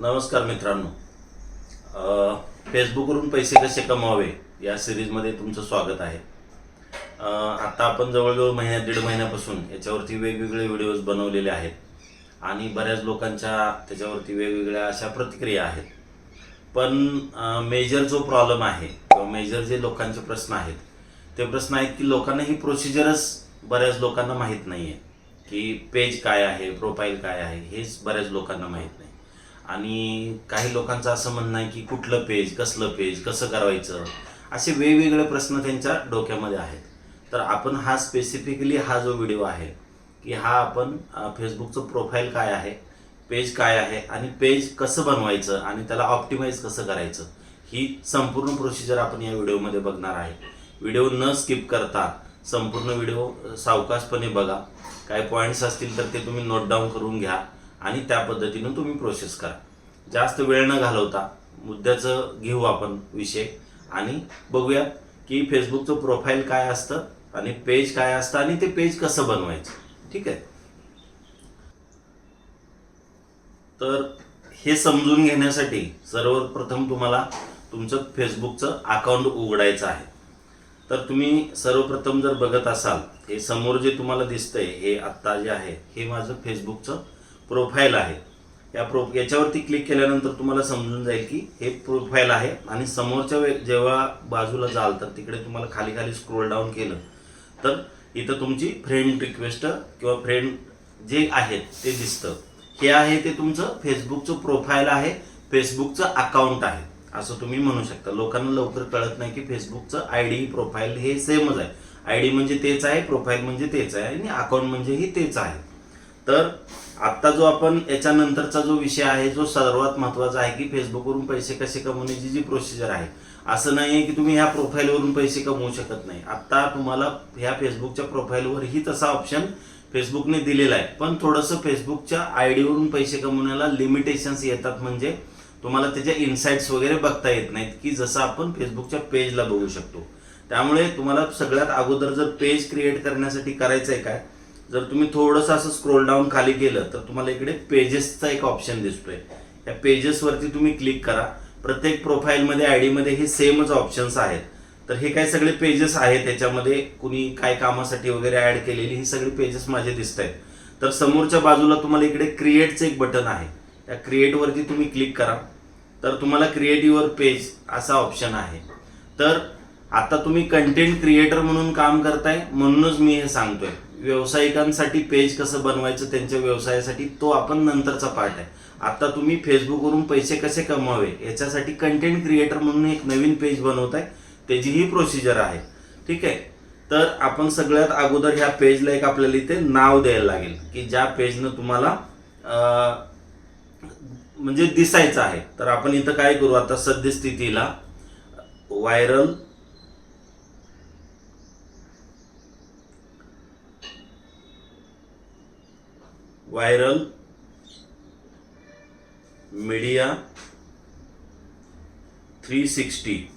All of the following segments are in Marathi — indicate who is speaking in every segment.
Speaker 1: नमस्कार मित्रांनो. फेसबुकवरून पैसे कसे कमवावे या सिरीजमध्ये तुमचं स्वागत आहे. आत्ता आपण जवळजवळ महिन्या दीड महिन्यापासून याच्यावरती वेगवेगळे व्हिडिओज बनवलेले आहेत आणि बऱ्याच लोकांच्या त्याच्यावरती वेगवेगळ्या अशा प्रतिक्रिया आहेत. पण मेजर जो प्रॉब्लेम आहे किंवा मेजर जे लोकांचे प्रश्न आहेत ते प्रश्न आहेत की लोकांना ही प्रोसिजरच बऱ्याच लोकांना माहीत नाही आहे की पेज काय आहे प्रोफाईल काय आहे हेच बऱ्याच लोकांना माहीत नाही. आणि काही लोकांचं असं म्हणणं आहे की कुठलं पेज कसलं पेज कसं करायचं? असे वेगवेगळे प्रश्न त्यांच्या डोक्यामध्ये आहेत. तर आपण हा स्पेसिफिकली हा जो व्हिडिओ आहे की हा आपण फेसबुकचं प्रोफाईल काय आहे पेज काय आहे आणि पेज कसं बनवायचं आणि त्याला ऑप्टिमाइज कसं करायचं ही संपूर्ण प्रोसिजर आपण या व्हिडिओमध्ये बघणार आहे. व्हिडिओ न स्किप करता संपूर्ण व्हिडिओ सावकाशपणे बघा. काय पॉईंट्स असतील तर ते तुम्ही नोट डाऊन करून घ्या. आणि त्या पद्धतीनं तुम्ही प्रोसेस करा. जास्त वेळ न घालवता मुद्द्याचं घेऊ आपण विषय आणि बघूया की फेसबुकचं प्रोफाईल काय असतं आणि पेज काय असतं आणि ते पेज कसं बनवायचं. ठीक आहे? तर हे समजून घेण्यासाठी सर्वप्रथम तुम्हाला तुमचं फेसबुकचं अकाउंट उघडायचं आहे. तर तुम्ही सर्वप्रथम जर बघत असाल हे समोर जे तुम्हाला दिसतंय हे आत्ता जे आहे हे माझं फेसबुकचं प्रोफाईल आहे. या प्रो याच्यावरती क्लिक केल्यानंतर तुम्हाला समजून जाईल की हे प्रोफाईल आहे आणि समोरच्या वे जेव्हा बाजूला जाल तर तिकडे तुम्हाला खाली खाली स्क्रोल डाऊन केलं तर इथं तुमची फ्रेंड रिक्वेस्ट किंवा फ्रेंड जे आहेत ते दिसतं. हे आहे ते तुमचं फेसबुकचं प्रोफाईल आहे फेसबुकचं अकाउंट आहे. असं तुम्ही म्हणू शकता. लोकांना लवकर कळत नाही की फेसबुकचं आय डी प्रोफाईल हे सेमच आहे. आय डी म्हणजे तेच आहे प्रोफाईल म्हणजे तेच आहे आणि अकाउंट म्हणजेही तेच आहे. तर आत्ता जो आपण याच्यानंतरचा जो विषय आहे जो सर्वात महत्त्वाचा आहे की फेसबुकवरून पैसे कसे कमवण्याची जी प्रोसिजर आहे. असं नाही आहे की तुम्ही ह्या प्रोफाईलवरून पैसे कमवू शकत नाही. आत्ता तुम्हाला ह्या फेसबुकच्या प्रोफाईलवरही तसा ऑप्शन फेसबुकने दिलेला आहे. पण थोडंसं फेसबुकच्या आय डीवरून पैसे कमवण्याला लिमिटेशन्स येतात म्हणजे तुम्हाला त्याच्या इन्साइट्स वगैरे बघता येत नाहीत की जसं आपण फेसबुकच्या पेजला बघू शकतो. त्यामुळे तुम्हाला सगळ्यात अगोदर जर पेज क्रिएट करण्यासाठी करायचं आहे काय जर तुम्ही थोडंसं असं स्क्रोल डाऊन खाली केलं तर तुम्हाला इकडे पेजेसचा एक ऑप्शन दिसतोय. या पेजेसवरती तुम्ही क्लिक करा. प्रत्येक प्रोफाईलमध्ये आय डीमध्ये हे सेमच ऑप्शन्स आहेत. तर हे काय सगळे पेजेस आहेत त्याच्यामध्ये कुणी काय कामासाठी वगैरे ऍड केलेली ही सगळी पेजेस माझे दिसत आहेत तर समोरच्या बाजूला तुम्हाला इकडे क्रिएटचं एक बटन आहे. त्या क्रिएटवरती तुम्ही क्लिक करा. तर तुम्हाला क्रिएट युअर पेज असा ऑप्शन आहे. तर आता तुम्ही कंटेंट क्रिएटर म्हणून काम करताय म्हणूनच मी हे सांगतोय. व्यावसायिकांसाठी पेज कसं बनवायचं त्यांच्या व्यवसायासाठी तो आपण नंतरचा पार्ट आहे. आता तुम्ही फेसबुकवरून पैसे कसे कमवावे याच्यासाठी कंटेंट क्रिएटर म्हणून एक नवीन पेज बनवताय त्याची ही प्रोसिजर आहे. ठीक आहे? तर आपण सगळ्यात अगोदर ह्या पेजला एक आपल्याला इथे नाव द्यायला लागेल की ज्या पेजनं तुम्हाला म्हणजे दिसायचं आहे. तर आपण इथं काय करू आता सद्यस्थितीला viral viral media three sixty.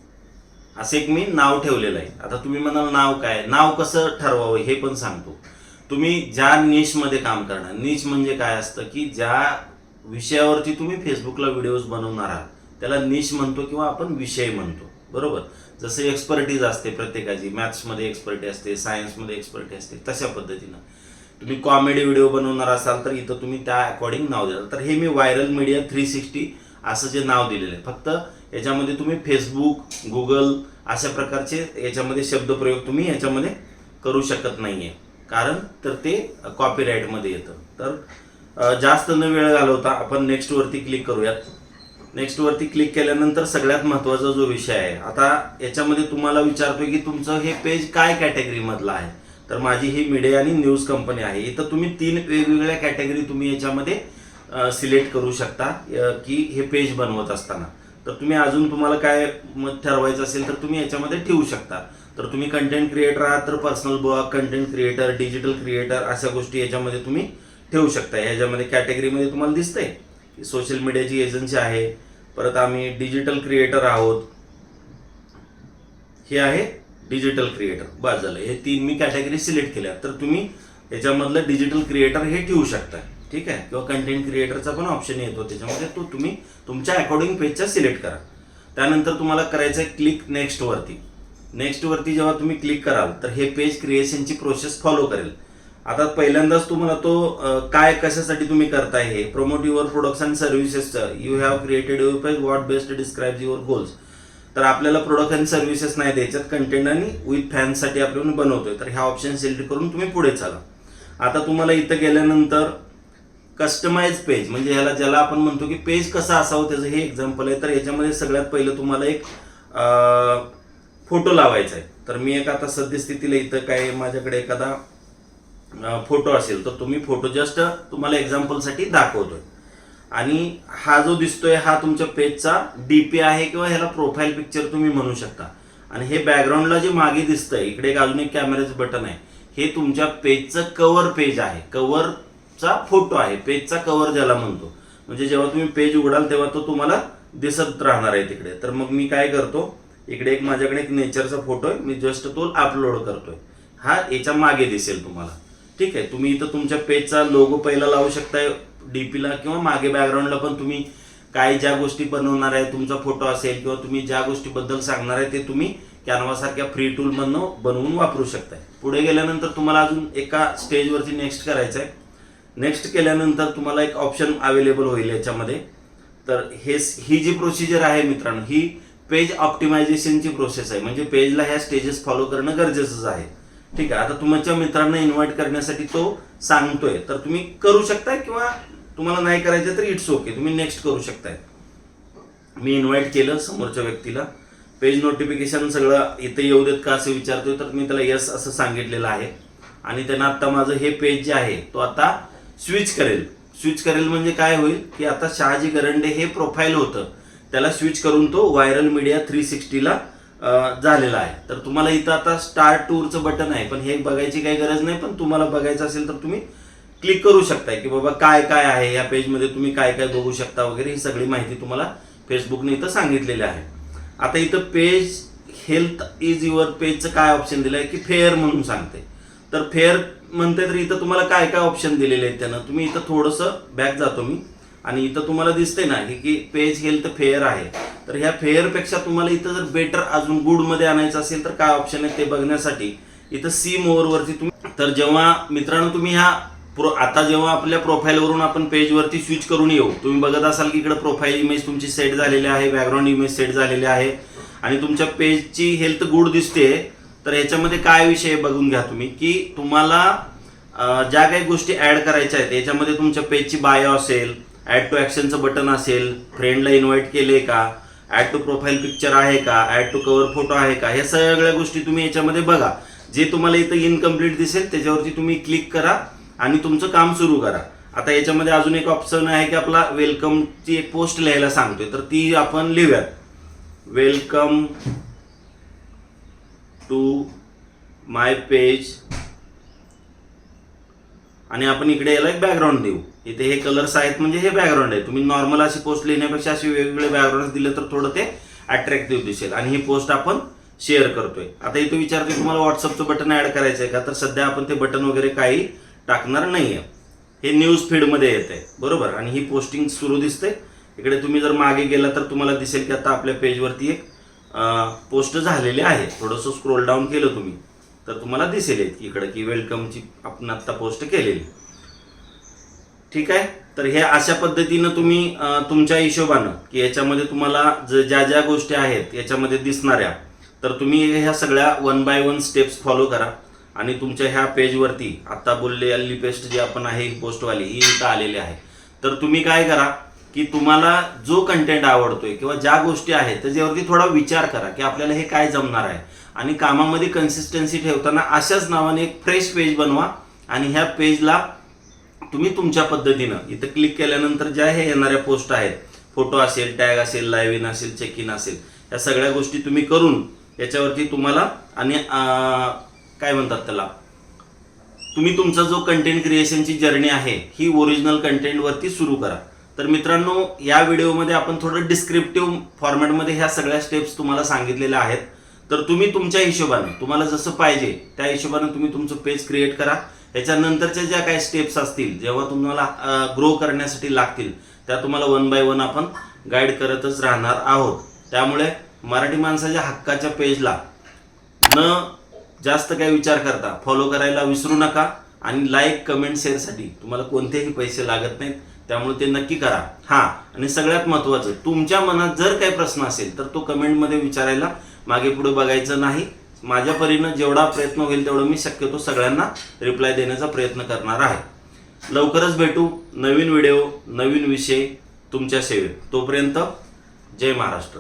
Speaker 1: असं एक मी नाव ठेवलेलं आहे. आता तुम्ही म्हणाल नाव काय? नाव कसं ठरवावं हे पण सांगतो. तुम्ही ज्या निशमध्ये काम करणार निश म्हणजे काय असतं की ज्या विषयावरती तुम्ही फेसबुकला व्हिडिओज बनवणार आहात त्याला निश म्हणतो किंवा आपण विषय म्हणतो. बरोबर? जसं एक्सपर्टीज असते प्रत्येकाची मॅथ्समध्ये एक्सपर्टी असते सायन्समध्ये एक्सपर्टी असते तशा पद्धतीनं. तुम्ही कॉमेडी व्हिडिओ बनवणार असाल तर इथं तुम्ही त्या अकॉर्डिंग नाव द्याल. तर हे मी व्हायरल मीडिया थ्री सिक्स्टी असं जे नाव दिलेलं आहे. फक्त याच्यामध्ये तुम्ही फेसबुक गुगल अशा प्रकारचे याच्यामध्ये शब्दप्रयोग तुम्ही याच्यामध्ये करू शकत नाहीये. कारण तर ते कॉपीराईटमध्ये येतं. तर जास्त न वेळ घालवता आपण नेक्स्ट वरती क्लिक करूयात. नेक्स्ट वरती क्लिक केल्यानंतर सगळ्यात महत्त्वाचा जो विषय आहे आता याच्यामध्ये तुम्हाला विचारतोय की तुमचं हे पेज काय कॅटेगरी मधलं आहे? तर माझी ही मीडिया आणि न्यूज कंपनी आहे. इथं तुम्ही तीन वेगवेगळ्या कॅटेगरी तुम्ही याच्यामध्ये सिलेक्ट करू शकता की हे पेज बनवत असताना. तर तुम्ही अजून तुम्हाला काय ठरवायचं असेल तर तुम्ही याच्यामध्ये ठेवू शकता. तर तुम्ही कंटेंट क्रिएटर आहात तर personal blog content creator digital creator अशा गोष्टी याच्यामध्ये तुम्ही ठेवू शकता. ह्याच्यामध्ये कॅटेगरीमध्ये तुम्हाला दिसतंय की सोशल मीडियाची एजन्सी आहे. परत आम्ही डिजिटल क्रिएटर आहोत. हे आहे डिजिटल क्रिएटर बस झालं. हे तीन मी कॅटेगरी सिलेक्ट केल्या. तर तुम्ही याच्यामधलं डिजिटल क्रिएटर हे ठेवू शकता. ठीक आहे? किंवा कंटेंट क्रिएटरचा पण ऑप्शन येतो. त्याच्यामध्ये तो तुम्ही तुमच्या अकॉर्डिंग पेजचा सिलेक्ट करा. त्यानंतर तुम्हाला करायचं आहे क्लिक नेक्स्ट वरती. नेक्स्ट वरती जेव्हा तुम्ही क्लिक कराल तर हे पेज क्रिएशनची प्रोसेस फॉलो करेल. आता पहिल्यांदाच तुम्हाला तो काय कशासाठी तुम्ही करताय हे promote your products and सर्व्हिसेसचं you have created your page what best describe your goals तर आपल्याला प्रोडक्ट अँड सर्व्हिसेस नाही द्यायच्यात. कंटेंट आणि विथ फॅन्ससाठी आपण बनवतोय. तर ह्या ऑप्शन सिलेक्ट करून तुम्ही पुढे चाला. आता तुम्हाला इथं गेल्यानंतर कस्टमाइज पेज म्हणजे ह्याला ज्याला आपण म्हणतो की पेज कसा असावं त्याचं हे एक्झाम्पल आहे. तर याच्यामध्ये सगळ्यात पहिलं तुम्हाला एक फोटो लावायचा आहे. तर मी एक आता सद्यस्थितीला इथं काय माझ्याकडे एखादा फोटो असेल तर तुम्ही फोटो जस्ट तुम्हाला एक्झाम्पलसाठी दाखवतोय. आणि हा जो दिसतोय हा तुमच्या पेजचा डीपी आहे किंवा ह्याला प्रोफाईल पिक्चर तुम्ही म्हणू शकता. आणि हे बॅकग्राऊंडला जे मागे दिसतंय इकडे एक अजून एक कॅमेऱ्याचं बटन आहे. हे तुमच्या पेजचं कवर पेज आहे. कव्हरचा फोटो आहे. पेजचा कव्हर ज्याला म्हणतो. म्हणजे जेव्हा तुम्ही पेज उघडाल तेव्हा तो तुम्हाला दिसत राहणार आहे तिकडे. तर मग मी काय करतो इकडे एक माझ्याकडे एक नेचरचा फोटो आहे. मी जस्ट तो अपलोड करतोय. हा याच्या मागे दिसेल तुम्हाला. ठीक आहे? तुम्ही इथं तुमच्या पेजचा लोगो पहिला लावू शकताय. डीपीला किंवा मागे बॅकग्राऊंडला पण तुम्ही काय ज्या गोष्टी बनवणार आहे तुमचा फोटो असेल किंवा तुम्ही ज्या गोष्टीबद्दल सांगणार आहे ते तुम्ही कॅनवा सारख्या फ्री टूलमधनं बनवून वापरू शकताय. पुढे गेल्यानंतर तुम्हाला अजून एका स्टेजवरती नेक्स्ट करायचं आहे नेक्स्ट केल्यानंतर तुम्हाला एक ऑप्शन अवेलेबल होईल याच्यामध्ये. तर हे ही जी प्रोसिजर आहे मित्रांनो ही पेज ऑप्टिमायझेशनची प्रोसेस आहे. म्हणजे पेजला ह्या स्टेजेस फॉलो करणं गरजेचंच आहे. ठीक आहे? आता तुमच्या मित्रांना इन्व्हाइट करण्यासाठी तो सांगतोय. तर तुम्ही करू शकताय किंवा तुम्हाला नाही करायचं तर इट्स ओके तुम्ही नेक्स्ट करू शकताय. मी इन्व्हाइट केलं समोरच्या व्यक्तीला. पेज नोटिफिकेशन सगळं इथे येऊ देत का असं विचारतोय तर मी त्याला यस असं सांगितलेलं आहे. आणि त्यानं आता माझं हे पेज जे आहे तो आता स्विच करेल. स्विच करेल म्हणजे काय होईल की आता शहाजी गरंडे हे प्रोफाईल होतं. त्याला स्विच करून तो व्हायरल मीडिया थ्री सिक्स्टीला झालेला आहे. तर तुम्हाला इथं आता स्टार टूरचं बटन आहे. पण हे बघायची काही गरज नाही. पण तुम्हाला बघायचं असेल तर तुम्ही क्लिक करू शकताय की बाबा काय काय आहे या पेजमध्ये तुम्ही काय काय बघू शकता वगैरे ही सगळी माहिती तुम्हाला फेसबुकने इथं सांगितलेली आहे. आता इथं पेज हेल्थ इज युअर पेजचं काय ऑप्शन दिलं आहे की फेअर म्हणून सांगते. तर फेअर म्हणते तर इथं तुम्हाला काय काय ऑप्शन दिलेले आहेत त्यानं? तुम्ही इथं थोडंसं बॅक जातो मी. आणि इथं तुम्हाला दिसते ना की की पेज हेल्थ फेअर आहे. तर ह्या फेअरपेक्षा तुम्हाला इथं जर बेटर अजून गुडमध्ये आणायचं असेल तर काय ऑप्शन आहे ते बघण्यासाठी? इथं सी मोअरवरती तुम्ही तर जेव्हा मित्रांनो तुम्ही ह्या प्रो आता जेव्हा आपल्या प्रोफाईलवरून आपण पेजवरती स्विच करून येऊ तुम्ही बघत असाल की इकडे प्रोफाईल इमेज तुमची सेट झालेली आहे बॅकग्राऊंड इमेज सेट झालेली आहे आणि तुमच्या पेजची हेल्थ गुड दिसते तर याच्यामध्ये काय विषय बघून घ्या तुम्ही की तुम्हाला ज्या काही गोष्टी ऍड करायच्या आहेत याच्यामध्ये तुमच्या पेजची बायो असेल ॲड टू ॲक्शनचं बटन असेल फ्रेंडला इन्व्हाइट केले का ऍड टू प्रोफाईल पिक्चर आहे का ऍड टू कव्हर फोटो आहे का ह्या सगळ्या गोष्टी तुम्ही याच्यामध्ये बघा. जे तुम्हाला इथं इनकम्प्लीट दिसेल त्याच्यावरती तुम्ही क्लिक करा. आणि तुमचं काम सुरू करा. आता याच्यामध्ये अजून एक ऑप्शन आहे की आपला वेलकमची एक पोस्ट लिहायला सांगतोय. तर ती आपण लिहूयात. वेलकम टू माय पेज आणि आपण इकडे याला एक बॅकग्राऊंड देऊ. इथे हे कलर्स आहेत म्हणजे हे बॅकग्राऊंड आहे. तुम्ही नॉर्मल अशी पोस्ट लिहिण्यापेक्षा अशी वेगवेगळे बॅकग्राऊंड दिले तर थोडं ते अट्रॅक्टिव्ह दिसेल. आणि ही पोस्ट आपण शेअर करतोय. आता इथे विचारते तुम्हाला व्हॉट्सअपचं बटन ऍड करायचं आहे का? तर सध्या आपण ते बटन वगैरे काही टाकणार नाहीये. हे न्यूज फीडमध्ये येते बरोबर? आणि ही पोस्टिंग सुरू दिसते इकडे तुम्ही जर मागे गेला तर तुम्हाला दिसेल की आता आपल्या पेजवरती एक पोस्ट झालेली आहे. थोडंसं स्क्रोल डाऊन केलं तुम्ही तर तुम्हाला दिसेल इकडे की वेलकमची आपण आत्ता पोस्ट केलेली. ठीक आहे? तर हे अशा पद्धतीनं तुम्ही तुमच्या हिशोबानं की याच्यामध्ये तुम्हाला ज- ज्या ज्या गोष्टी आहेत याच्यामध्ये दिसणाऱ्या तर तुम्ही ह्या सगळ्या one by one steps follow करा. आणि तुमच्या ह्या पेजवरती आत्ता बोलले अल्ली पेस्ट जी आपण आहे पोस्टवाली ही इथं आलेली आहे. तर तुम्ही काय करा की तुम्हाला जो कंटेंट आवडतोय किंवा ज्या गोष्टी आहेत त्याच्यावरती थोडा विचार करा की आपल्याला हे काय जमणार आहे. आणि कामामध्ये कन्सिस्टन्सी ठेवताना अशाच नावाने एक फ्रेश पेज बनवा आणि ह्या पेजला तुम्ही तुमच्या पद्धतीनं इथं क्लिक केल्यानंतर ज्या हे येणाऱ्या पोस्ट आहेत फोटो असेल टॅग असेल लाईव्ह इन असेल चेक इन असेल या सगळ्या गोष्टी तुम्ही करून याच्यावरती तुम्हाला आणि काय म्हणतात त्याला? तुम्ही तुमचा जो कंटेंट क्रिएशनची जर्नी आहे ही ओरिजिनल कंटेंटवरती सुरू करा. तर मित्रांनो या व्हिडिओमध्ये आपण थोडं डिस्क्रिप्टिव्ह फॉर्मॅटमध्ये ह्या सगळ्या स्टेप्स तुम्हाला सांगितलेल्या आहेत. तर तुम्ही तुमच्या हिशोबाने तुम्हाला जसं पाहिजे त्या हिशोबाने तुम्ही तुमचं पेज क्रिएट करा. याच्यानंतरच्या ज्या काही स्टेप्स असतील जेव्हा तुम्हाला ग्रो करण्यासाठी लागतील त्या तुम्हाला वन बाय वन आपण गाईड करतच राहणार आहोत. त्यामुळे मराठी माणसाच्या हक्काच्या पेजला न जास्त काही विचार करता फॉलो करायला विसरू नका आणि लाईक कमेंट शेअरसाठी तुम्हाला कोणतेही पैसे लागत नाहीत त्यामुळे ते नक्की करा. हा आणि सगळ्यात महत्त्वाचं तुमच्या मनात जर काही प्रश्न असेल तर तो कमेंटमध्ये विचारायला मागे पुढे बघायचं नाही. माझ्या परीनं जेवढा प्रयत्न होईल तेवढं मी शक्यतो सगळ्यांना रिप्लाय देण्याचा प्रयत्न करणार आहे. लवकरच भेटू नवीन व्हिडिओ नवीन विषय तुमच्या सेवेत. तोपर्यंत जय महाराष्ट्र.